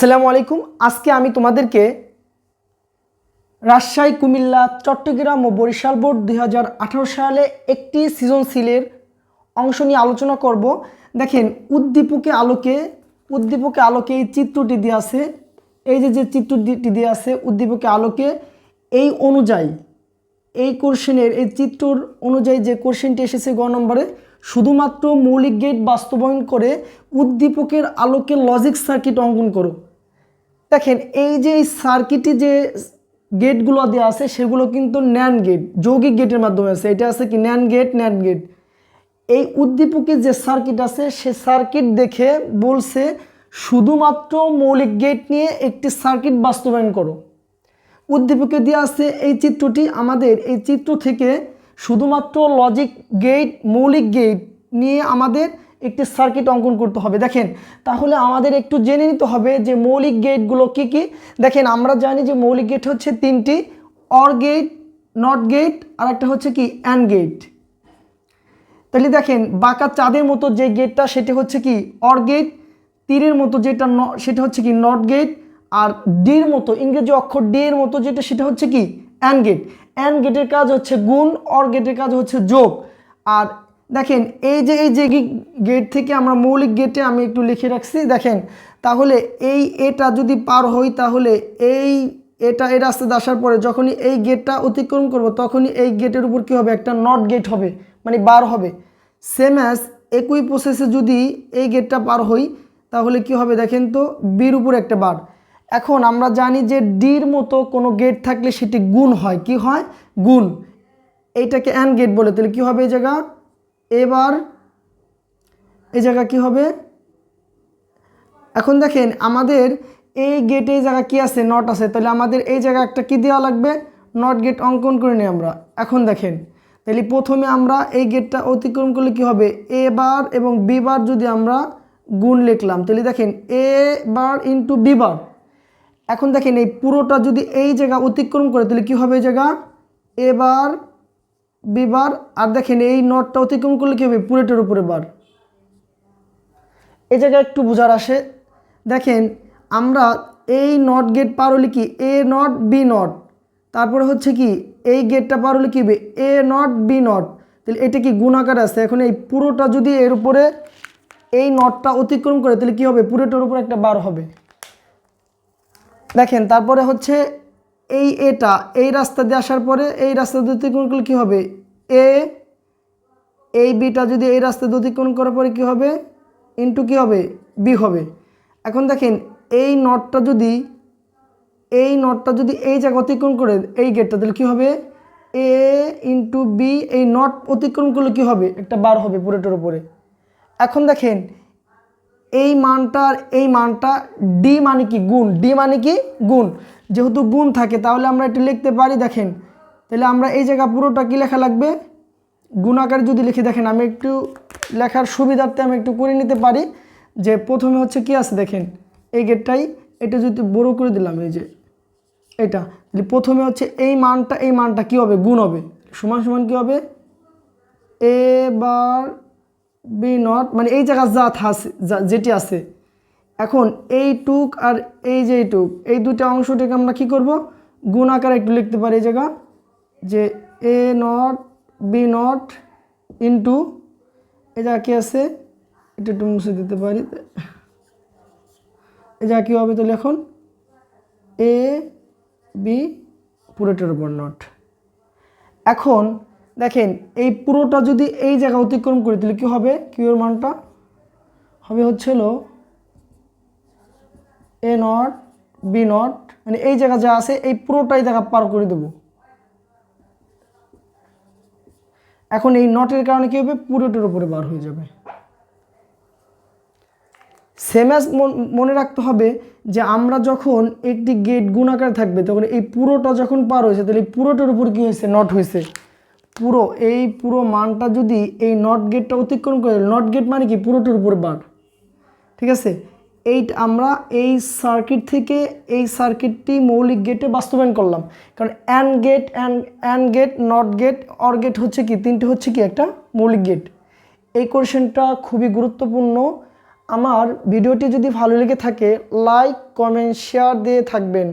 আসসালামু আলাইকুম। আজকে আমি তোমাদেরকে রাজশাহী, কুমিল্লা, চট্টগ্রাম ও বরিশাল বোর্ড দু হাজার আঠারো সালে একটি সৃজনশীলের অংশ নিয়ে আলোচনা করব। দেখেন, উদ্দীপকে আলোকে উদ্দীপকে আলোকে এই চিত্রটি দিয়ে আছে। এই যে যে চিত্রটি দিয়ে আছে উদ্দীপকে আলোকে, এই অনুযায়ী, এই কোশ্চেনের, এই চিত্রর অনুযায়ী যে কোশ্চেনটি এসেছে গ নম্বরে, শুধুমাত্র মৌলিক গেট বাস্তবায়ন করে উদ্দীপকের আলোকে লজিক সার্কিট অঙ্কন করো। দেখেন, এই যে এই সার্কিটে যে গেটগুলো দেওয়া আছে, সেগুলো কিন্তু ন্যান গেট যৌগিক গেটের মাধ্যমে আছে। এটা আছে কি ন্যান গেট ন্যান গেট এই উদ্দীপকের যে সার্কিট আছে, সে সার্কিট দেখে বলছে, শুধুমাত্র মৌলিক গেট নিয়ে একটি সার্কিট বাস্তবায়ন করো। উদ্দীপকে দেওয়া আছে এই চিত্রটি আমাদের, এই চিত্র থেকে শুধুমাত্র লজিক গেট মৌলিক গেট নিয়ে আমাদের একটি সার্কিট অঙ্কন করতে হবে। দেখেন, তাহলে আমাদের একটু জেনে নিতে হবে যে মৌলিক গেটগুলো কি কি? দেখেন, আমরা জানি যে মৌলিক গেট হচ্ছে তিনটি অর গেট নট গেট আর একটা হচ্ছে কি অ্যান গেট তাহলে দেখেন, বাঁকা চাঁদের মতো যে গেটটা সেটা হচ্ছে কি অর গেট তীরের মতো যেটা সেটা হচ্ছে কি নট গেট আর ডির মতো, ইংরেজি অক্ষর ডি এর মতো যেটা, সেটা হচ্ছে কি অ্যান গেট অ্যান গেটের কাজ হচ্ছে গুণ অর গেটের কাজ হচ্ছে যোগ। আর দেখেন, এই যে এই যে গেট থেকে আমরা মৌলিক গেটে আমি একটু লিখে রাখছি, দেখেন, তাহলে এই এটা যদি পার হই, তাহলে এই এটা, এই রাস্তাতে আসার পরে যখনই এই গেটটা অতিক্রম করব, তখনই এই গেটের উপর কী হবে? একটা নট গেট হবে মানে বার হবে। সেম অ্যাজ একই প্রসেসে যদি এই গেটটা পার হই, তাহলে কি হবে দেখেন তো? বির উপর একটা বার এখন আমরা জানি যে ডির মতো কোনো গেট থাকলে সেটি গুণ হয়। কি হয়? গুণ। এইটাকে অ্যান গেট বলে। তাহলে কী হবে এই জায়গা? এবার এই জায়গা কি হবে? এখন দেখেন আমাদের এই গেটে এই জায়গা কি আছে? নট আছে। তাহলে আমাদের এই জায়গা একটা কি দেওয়া লাগবে? নট গেট অঙ্কন করে নিই আমরা। এখন দেখেন, তাহলে প্রথমে আমরা এই গেটটা অতিক্রম করলে কি হবে? এ বার এবং বি বার যদি আমরা গুণ লিখলাম, তাহলে দেখেন এ বার ইন্টু বি বার এখন দেখেন এই পুরোটা যদি এই জায়গা অতিক্রম করে, তাহলে কী হবে এই জায়গা? এবার বিবার, আর দেখেন এই নটটা অতিক্রম করলে কী হবে? পুরেটের উপরে বার। এ জায়গায় একটু বোঝার আসে। দেখেন, আমরা এই নট গেট পার হলে কি? A not, B not. তারপরে হচ্ছে কি? এই গেটটা পার হলে কি হবে? A not, B not. তাহলে এটা কি গুণাকার আছে? এখন এই পুরোটা যদি এর উপরে এই নটটা অতিক্রম করে, তাহলে কি হবে? পুরোটার উপরে একটা বার হবে। দেখেন, তারপরে হচ্ছে এই এটা এই রাস্তা দিয়ে আসার পরে এই রাস্তা দিয়ে অতিক্রম করলে কী হবে? এ এই বিটা যদি এই রাস্তা দিয়ে অতিক্রম করার পরে কী হবে? ইন্টু কী হবে? বি হবে। এখন দেখেন, এই নটটা যদি, এই নটটা যদি এই জায়গা অতিক্রম করে, এই গেটটা তাহলে কী হবে? এ ইন্টু বি এই নট অতিক্রম করলে কী হবে? একটা বার হবে পুরোটার উপরে। এখন দেখেন, এই মানটা আর এই মানটা ডি মানে কি? গুণ। ডি মানে কি? গুণ। যেহেতু গুণ থাকে, তাহলে আমরা একটু লিখতে পারি, দেখেন তাহলে আমরা এই জায়গা পুরোটা কি লেখা লাগবে? গুণাকার যদি লিখে দেখেন, আমি একটু লেখার সুবিধার্থে আমি একটু করে নিতে পারি যে প্রথমে হচ্ছে কি আছে দেখেন, এই গেটটাই, এটা যদি বড় করে দিলাম, এই যে এটা প্রথমে হচ্ছে এই মানটা এই মানটা কি হবে? গুণ হবে। সমান সমান কি হবে? এ বার বি নট মানে এই জায়গা যা আছে যেটি আছে। এখন এই টুক আর এই যে টুক এই দুটো অংশটাকে আমরা কি করব? গুণ আকারে একটু লিখতে পারি এই জায়গা। যে A not B not into এই জায়গা কী আছে, এটা একটু মুছে দিতে পারি। এই জায়গা কী হবে তো এখন এ বি পুরোটার উপর নট এখন দেখেন, এই পুরোটা যদি এই জায়গা অতিক্রম করি, তাহলে কী হবে? কিউর মানটা হবে হচ্ছিল এ নট বি নট মানে এই জায়গা যা আছে, এই পুরোটাই জায়গা পার করে দেব। এখন এই নটের কারণে কী হবে? পুরোটার উপরে বার হয়ে যাবে। সেমাস মনে রাখতে হবে যে আমরা যখন একটি গেট গুণাকার থাকবে, তখন এই পুরোটা যখন পার হয়েছে, তাহলে এই পুরোটার উপর কী হয়েছে? নট হয়েছে। পুরো, এই পুরো মানটা যদি এই নট গেটটা অতিক্রম করে নট গেট মানে কি? পুরোটার উপর বার। ঠিক আছে? এই আমরা এই সার্কিট থেকে এই সার্কিটটি মৌলিক গেটে বাস্তবায়ন করলাম। কারণ an gate an an gate not gate or gate হচ্ছে কি? তিনটে হচ্ছে কি? একটা মৌলিক গেট এই কোয়েশনটা খুবই গুরুত্বপূর্ণ। আমার ভিডিওটি যদি ভালো লেগে থাকে লাইক কমেন্ট শেয়ার দিয়ে থাকবেন।